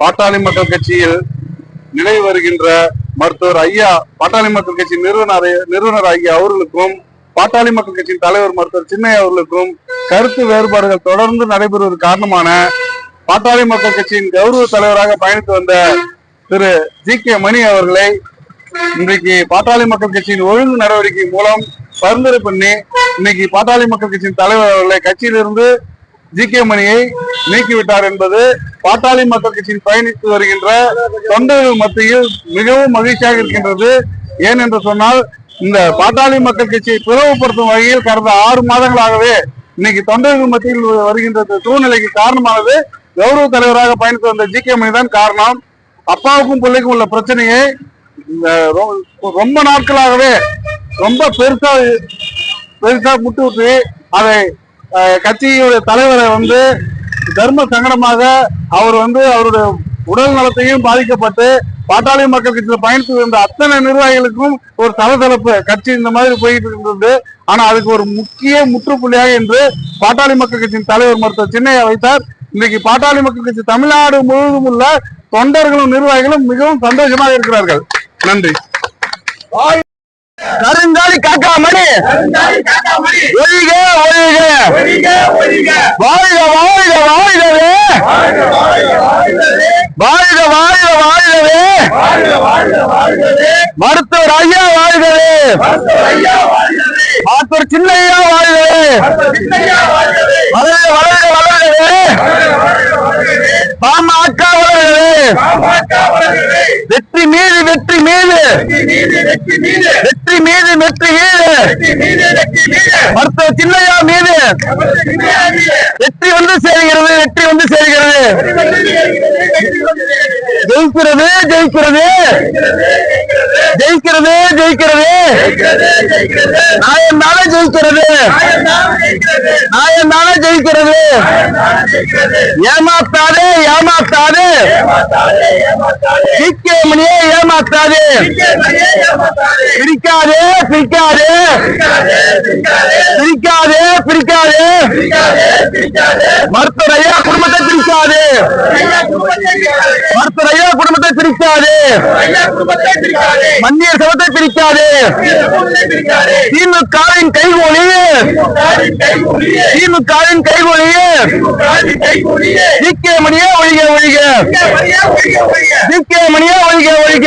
பாட்டாளி மக்கள் கட்சியில் நினைவு வருகின்ற மருத்துவர் ஐயா பாட்டாளி மக்கள் கட்சி நிறுவனர் நிறுவனர் ஐயா அவர்களுக்கும் பாட்டாளி மக்கள் கட்சியின் தலைவர் மருத்துவர் சின்னையா அவர்களுக்கும் கருத்து வேறுபாடுகள் தொடர்ந்து நடைபெறுவது காரணமான பாட்டாளி மக்கள் கட்சியின் கௌரவ தலைவராக பயணித்து வந்த திரு ஜி கே மணி அவர்களை இன்றைக்கு பாட்டாளி மக்கள் கட்சியின் ஒழுங்கு நடவடிக்கை மூலம் பரிந்துரை பண்ணி இன்னைக்கு பாட்டாளி மக்கள் கட்சியின் தலைவர் அவர்களை கட்சியிலிருந்து ஜி கே மணியை நீக்கிவிட்டார் என்பது பாட்டாளி மக்கள் கட்சியில் பயணித்து வருகின்ற தொண்டர்கள் மத்தியில் மிகவும் மகிழ்ச்சியாக இருக்கின்றது. ஏன் என்று சொன்னால் இந்த பாட்டாளி மக்கள் கட்சியை பிளவுபடுத்தும் வகையில் கடந்த ஆறு மாதங்களாகவே இன்னைக்கு தொண்டர்கள் மத்தியில் வருகின்ற சூழ்நிலைக்கு காரணமானது கௌரவ தலைவராக பயணித்து வந்த ஜி கே மணி தான் காரணம். அப்பாவுக்கும் பிள்ளைக்கும் உள்ள பிரச்சனையை இந்த ரொ- ரொம்ப நாட்களாகவே ரொம்ப பெருசா பெருசா முட்டு விட்டு அதை கட்சியுடைய தலைவரை வந்து தர்ம சங்கடமாக அவர் வந்து அவருடைய உடல் நலத்தையும் பாதிக்கப்பட்டு பாட்டாளி மக்கள் கட்சியில பயணித்து இருந்த அத்தனை நிர்வாகிகளுக்கும் ஒரு சலசலப்பு கட்சி இந்த மாதிரி போயிட்டு இருந்தது. ஆனா அதுக்கு ஒரு முக்கிய முற்றுப்புள்ளியாக என்று பாட்டாளி மக்கள் கட்சியின் தலைவர் மருத்துவர் சின்னையா வைத்தார். இன்னைக்கு பாட்டாளி மக்கள் கட்சி தமிழ்நாடு முழுவதும் உள்ள தொண்டர்களும் நிர்வாகிகளும் மிகவும் சந்தோஷமாக இருக்கிறார்கள். நன்றி. கருங்காலி காக்கா மணி ஒழிக ஒழிக. வாழ்க வாழ்க வாழ்கவே. வாழ்க வாழ்க வாழ்கவே. மருத்துவர் ஐயா வாழ்கவே. மருத்துவர் சின்னையா வாழ்கவே. வளர வெற்றி மீது வெற்றி மீது. வெற்றி மீது வெற்றி மீது. மருத்துவ சின்னையா மீது. வெற்றி வந்து சேர்கிறது வெற்றி வந்து சேர்கிறது. ஜெயிக்கிறது ஜெயிக்கிறது. ஜெயிக்கிறது ஜெயிக்கிறது. நாயன் நாளே ஜெயிக்கிறது. நாயன் நாளே ஜெயிக்கிறது. ஏமாத்தாதே ஏமாத்தாதே. சிக்கே மணியே ஏமாத்தாதே. பிரிக்காதே பிரிக்காதே பிரிக்காதே பிரிக்காதே மருத்துவர் ஐயா குடும்பத்தை பிரிக்காதே மருத்துவர் ஐயா குடும்பத்தை பிரிக்காதே. மன்னியர் சபத்தை பிரிக்காதே. திமுகவின் கைகோலி திமுகவின் கைகோலி சிக்கே மணியே ஒழிக ஒழிக. சிக்கே மணியே ஒழிக ஒழிக.